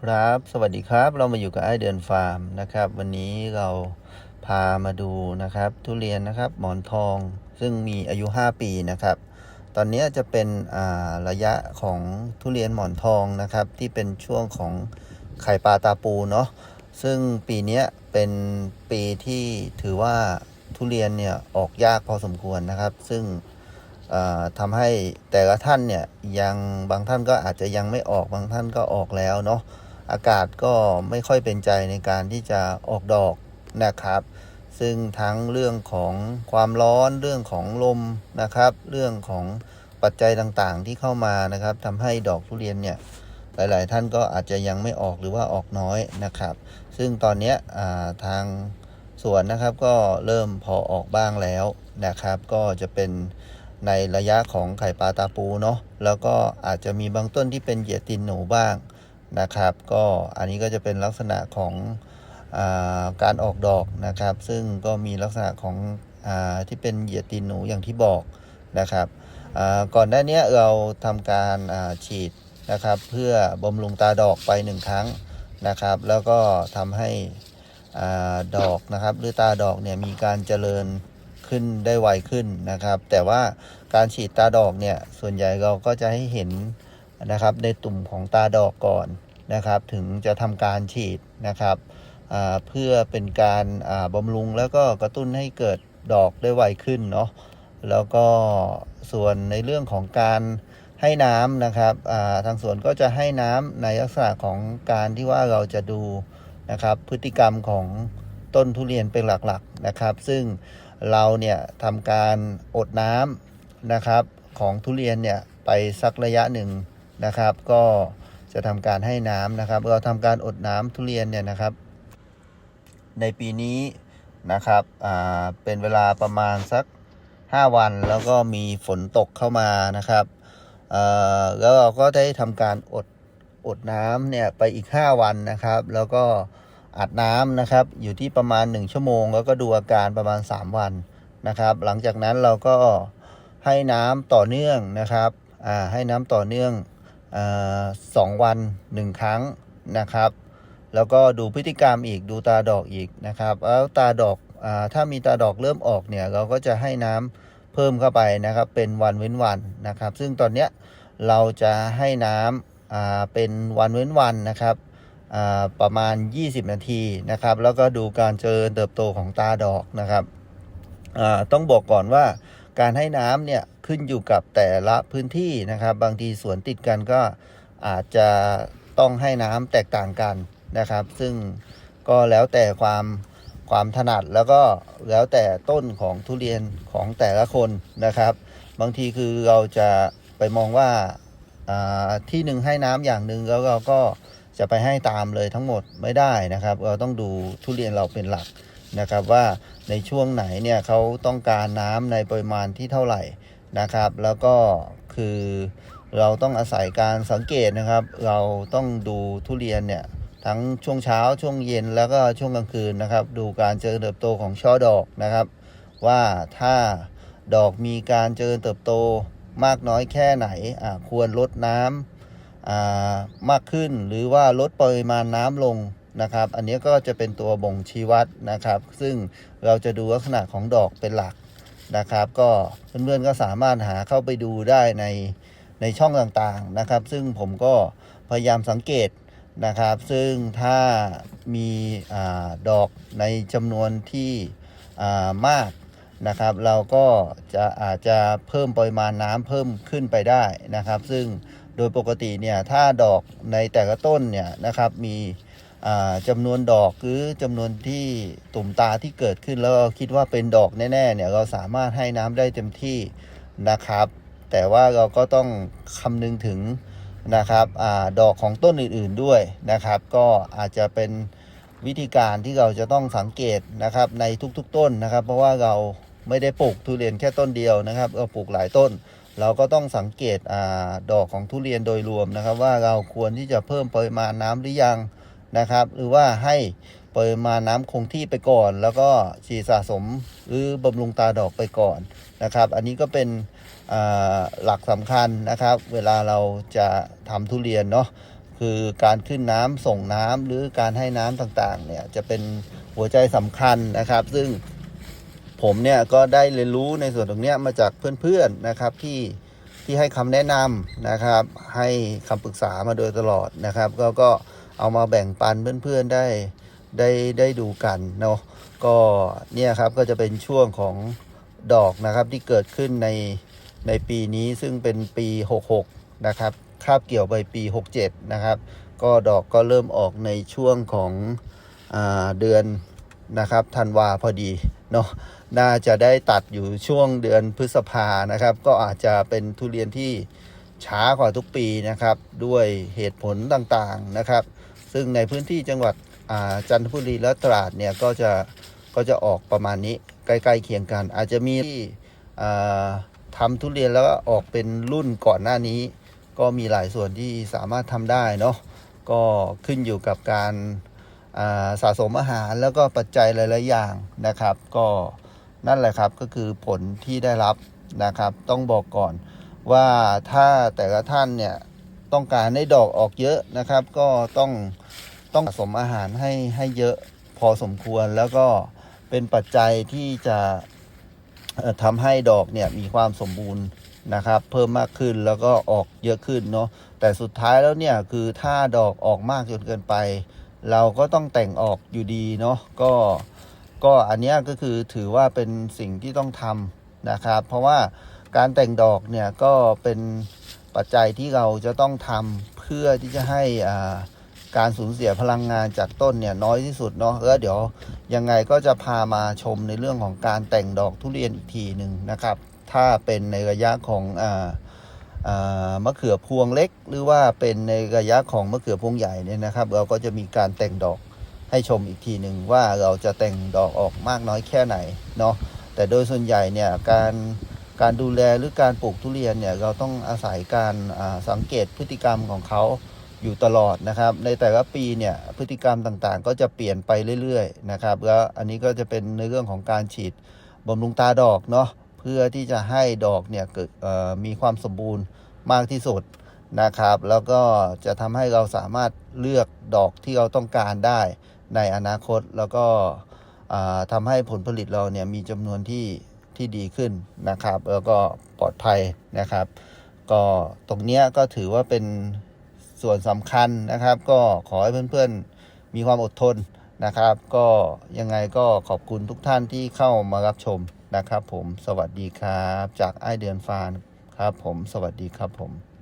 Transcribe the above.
ครับ สวัสดีครับ เรามาอยู่กับไอเดือนฟาร์มนะครับ วันนี้เราพามาดูนะครับ ทุเรียนนะครับ หมอนทองซึ่งมีอายุ 5 ปีนะครับ ตอนนี้จะเป็นระยะของทุเรียนหมอนทองนะครับ ที่เป็นช่วงของไข่ปลาตาปูเนาะซึ่งปีนี้เป็นปีที่ถือว่าทุเรียนเนี่ยออกยากพอสมควรนะครับ ซึ่ง ทำให้แต่ละท่านเนี่ยยังบางท่านก็อาจจะยังไม่ออกบางท่านก็ออกแล้วเนาะอากาศก็ไม่ค่อยเป็นใจในการที่จะออกดอกนะครับ ซึ่งทั้งเรื่องของความร้อนเรื่องของลมนะครับ เรื่องของปัจจัยต่างๆที่เข้ามานะครับทำให้ดอกทุเรียนเนี่ยหลายๆ ท่านก็อาจจะยังไม่ออกหรือว่าออกน้อยนะครับ ซึ่งตอนนี้ทางสวนนะครับก็เริ่มพอออกบ้างแล้วนะครับ ก็จะเป็น ในระยะของไข่ปลาตาปูเนาะแล้วก็อาจจะมีบางต้นที่เป็นเหยียดตินหนูบ้างนะครับ ก็อันนี้ก็จะเป็นลักษณะของอาการออกดอกนะครับ ซึ่งก็มีลักษณะของอที่เป็นเหยียดตินหนูอย่างที่บอกนะครับก่อนหน้านี้เราทำการาฉีดนะครับ เพื่อบำรุงตาดอกไปหนึ่งครั้งนะครับ แล้วก็ทำให้อดอกนะครับหรือตาดอกเนี่ยมีการเจริญ ขึ้นได้ไวขึ้นนะครับ แต่ว่าการฉีดตาดอกเนี่ยส่วนใหญ่เราก็จะให้เห็นนะครับในตุ่มของตาดอกก่อนนะครับ ถึงจะทำการฉีดนะครับเพื่อเป็นการอ่าบำรุงแล้วก็กระตุ้นให้เกิดดอกได้ไวขึ้นเนาะแล้วก็ส่วนในเรื่องของการให้น้ำนะครับาทางสวนก็จะให้น้ำในลักษณะของการที่ว่าเราจะดูนะครับพฤติกรรมของต้นทุเรียนเป็นหลักๆนะครับ ซึ่ง เราเนี่ยทำการอดน้ำนะครับของทุเรียนเนี่ยไปสักระยะหนึ่งนะครับ ก็จะทำการให้น้ำนะครับ เราทำการอดน้ำทุเรียนเนี่ยนะครับ ในปีนี้นะครับอ่าเป็นเวลาประมาณสัก 5 วันแล้วก็มีฝนตกเข้ามานะครับเอ่อแล้วเราก็ได้ทำการอดอดน้ำเนี่ยไปอีก 5 วันนะครับ แล้วก็ อัดน้ำนะครับ อยู่ที่ประมาณ 1 ชั่วโมง แล้วก็ดูอาการประมาณ 3 วันนะครับ หลังจากนั้นเราก็ให้น้ำต่อเนื่องนะครับอ่าให้น้ำต่อเนื่องอสองวัน 1 ครั้งนะครับ แล้วก็ดูพฤติกรรมอีกดูตาดอกอีกนะครับแล้วตาดอกอถ้ามีตาดอกเริ่มออกเนี่ยเราก็จะให้น้ำเพิ่มเข้าไปนะครับ เป็นวันเว้นวันนะครับ ซึ่งตอนเนี้ยเราจะให้น้ำเป็นวันเว้นวันนะครับ ประมาณ 20 นาทีนะครับ แล้วก็ดูการเจริญเติบโตของตาดอกนะครับต้องบอกก่อนว่าการให้น้ำเนี่ยขึ้นอยู่กับแต่ละพื้นที่นะครับ บางทีสวนติดกันก็อาจจะต้องให้น้ำแตกต่างกันนะครับ ซึ่งก็แล้วแต่ความความถนัดแล้วก็แล้วแต่ต้นของทุเรียนของแต่ละคนนะครับ บางทีคือเราจะไปมองว่าอ่าที่หนึ่งให้น้ำอย่างหนึ่งแล้วเราก็ จะไปให้ตามเลยทั้งหมดไม่ได้นะครับ เราต้องดูทุเรียนเราเป็นหลักนะครับว่าในช่วงไหนเนี่ยเขาต้องการน้ำในปริมาณที่เท่าไหร่นะครับ แล้วก็คือเราต้องอาศัยการสังเกตนะครับ เราต้องดูทุเรียนเนี่ยทั้งช่วงเช้าช่วงเย็นแล้วก็ช่วงกลางคืนนะครับ ดูการเจริญเติบโตของช่อดอกนะครับ ว่าถ้าดอกมีการเจริญเติบโตมากน้อยแค่ไหนควรลดน้ำอ่า มากขึ้น หรือว่าลดปริมาณน้ำลงนะครับ อันนี้ก็จะเป็นตัวบ่งชี้วัดนะครับ ซึ่งเราจะดูลักษณะของดอกเป็นหลักนะครับ ก็เพื่อนๆก็สามารถหาเข้าไปดูได้ในในช่องต่างๆนะครับ ซึ่งผมก็พยายามสังเกตนะครับ ซึ่งถ้ามีอาดอกในจำนวนที่อ่ามากนะครับ เราก็จะอาจจะเพิ่มปริมาณน้ำเพิ่มขึ้นไปได้นะครับ ซึ่ง โดยปกติเนี่ยถ้าดอกในแต่ละต้นเนี่ยนะครับมีอ่าจำนวนดอกหรือจำนวนที่ตุ่มตาที่เกิดขึ้นแล้วเราคิดว่าเป็นดอกแน่ๆเนี่ยเราสามารถให้น้ำได้เต็มที่นะครับ แต่ว่าเราก็ต้องคำนึงถึงนะครับอดอกของต้นอื่นๆด้วยนะครับ ก็อาจจะเป็นวิธีการที่เราจะต้องสังเกตนะครับในทุกๆต้นนะครับ เพราะว่าเราไม่ได้ปลูกทุเรียนแค่ต้นเดียวนะครับเราปลูกหลายต้น เราก็ต้องสังเกตอดอกของทุเรียนโดยรวมนะครับ ว่าเราควรที่จะเพิ่มปริมาณน้ำหรือยังนะครับ หรือว่าให้ปริมาณน้ำคงที่ไปก่อน แล้วก็ฉีดสะสมหรือบำรุงตาดอกไปก่อนนะครับ อันนี้ก็เป็นหลักสำคัญนะครับ เวลาเราจะทำทุเรียนเนาะคือการขึ้นน้ำส่งน้ำหรือการให้น้ำต่างๆเนี่ยจะเป็นหัวใจสำคัญนะครับ ซึ่ง ผมเนี่ยก็ได้เรียนรู้ในส่วนตรงเนี้ยมาจากเพื่อนๆนะครับที่ที่ให้คำแนะนำนะครับ ให้คำปรึกษามาโดยตลอดนะครับ ก็ก็เอามาแบ่งปันเพื่อนๆได้ได้ได้ดูกันเนาะก็เนี่ยครับก็จะเป็นช่วงของดอกนะครับที่เกิดขึ้นในในปีนี้ซึ่งเป็นปี 66 นะครับคาบเกี่ยวไปปี 67 นะครับ ก็ดอกก็เริ่มออกในช่วงของอเดือนนะครับธันวาพอดี เนาะน่าจะได้ตัดอยู่ช่วงเดือนพฤษภานะครับ ก็อาจจะเป็นทุเรียนที่ช้ากว่าทุกปีนะครับ ด้วยเหตุผลต่างๆนะครับ ซึ่งในพื้นที่จังหวัดจันทบุรีและตราดเนี่ยก็จะก็จะออกประมาณนี้ใกล้ๆเคียงกัน อาจจะมีที่ทำทุเรียนแล้วออกเป็นรุ่นก่อนหน้านี้ ก็มีหลายส่วนที่สามารถทำได้เนาะก็ขึ้นอยู่กับการ สะสมอาหารแล้วก็ปัจจัยหลาย ๆ อย่างนะครับ ก็นั่นแหละครับก็คือผลที่ได้รับนะครับ ต้องบอกก่อนว่าถ้าแต่ละท่านเนี่ยต้องการให้ดอกออกเยอะนะครับ ก็ต้องต้องสะสมอาหารให้ให้เยอะพอสมควรแล้วก็เป็นปัจจัยที่จะทำให้ดอกเนี่ยมีความสมบูรณ์นะครับ เพิ่มมากขึ้นแล้วก็ออกเยอะขึ้นเนาะแต่สุดท้ายแล้วเนี่ยคือถ้าดอกออกมากจนเกินไป เราก็ต้องแต่งออกอยู่ดีเนาะก็ก็อันนี้ก็คือถือว่าเป็นสิ่งที่ต้องทำนะครับ เพราะว่าการแต่งดอกเนี่ยก็เป็นปัจจัยที่เราจะต้องทำเพื่อที่จะให้อ่าการสูญเสียพลังงานจากต้นเนี่ยน้อยที่สุดเนาะแล้วเดี๋ยวยังไงก็จะพามาชมในเรื่องของการแต่งดอกทุเรียนอีกทีหนึ่งนะครับ ถ้าเป็นในระยะของอ่าอ่า มะเขือพวงเล็ก หรือว่าเป็นในระยะของมะเขือพวงใหญ่เนี่ยนะครับ เราก็จะมีการแต่งดอกให้ชมอีกทีหนึ่งว่าเราจะแต่งดอกออกมากน้อยแค่ไหนเนาะแต่โดยส่วนใหญ่เนี่ยการการดูแลหรือการปลูกทุเรียนเนี่ยเราต้องอาศัยการสังเกตพฤติกรรมของเขาอยู่ตลอดนะครับ ในแต่ละปีเนี่ยพฤติกรรมต่างๆ ก็จะเปลี่ยนไปเรื่อยๆนะครับแล้วอันนี้ก็จะเป็นในเรื่องของการฉีดบำรุงตาดอกเนาะ พื่อที่จะให้ดอกเนี่ยเกิดมีความสมบูรณ์มากที่สุดนะครับ แล้วก็จะทำให้เราสามารถเลือกดอกที่เราต้องการได้ในอนาคตแล้วก็ทำให้ผลผลิตเราเนี่ยมีจำนวนที่ที่ดีขึ้นนะครับ แล้วก็ปลอดภัยนะครับ ก็ตรงนี้ก็ถือว่าเป็นส่วนสำคัญนะครับ ก็ขอให้เพื่อนๆมีความอดทนนะครับ ก็ยังไงก็ขอบคุณทุกท่านที่เข้ามารับชม นะครับผมสวัสดีครับ จากไอเดือนฟานครับผมสวัสดีครับผม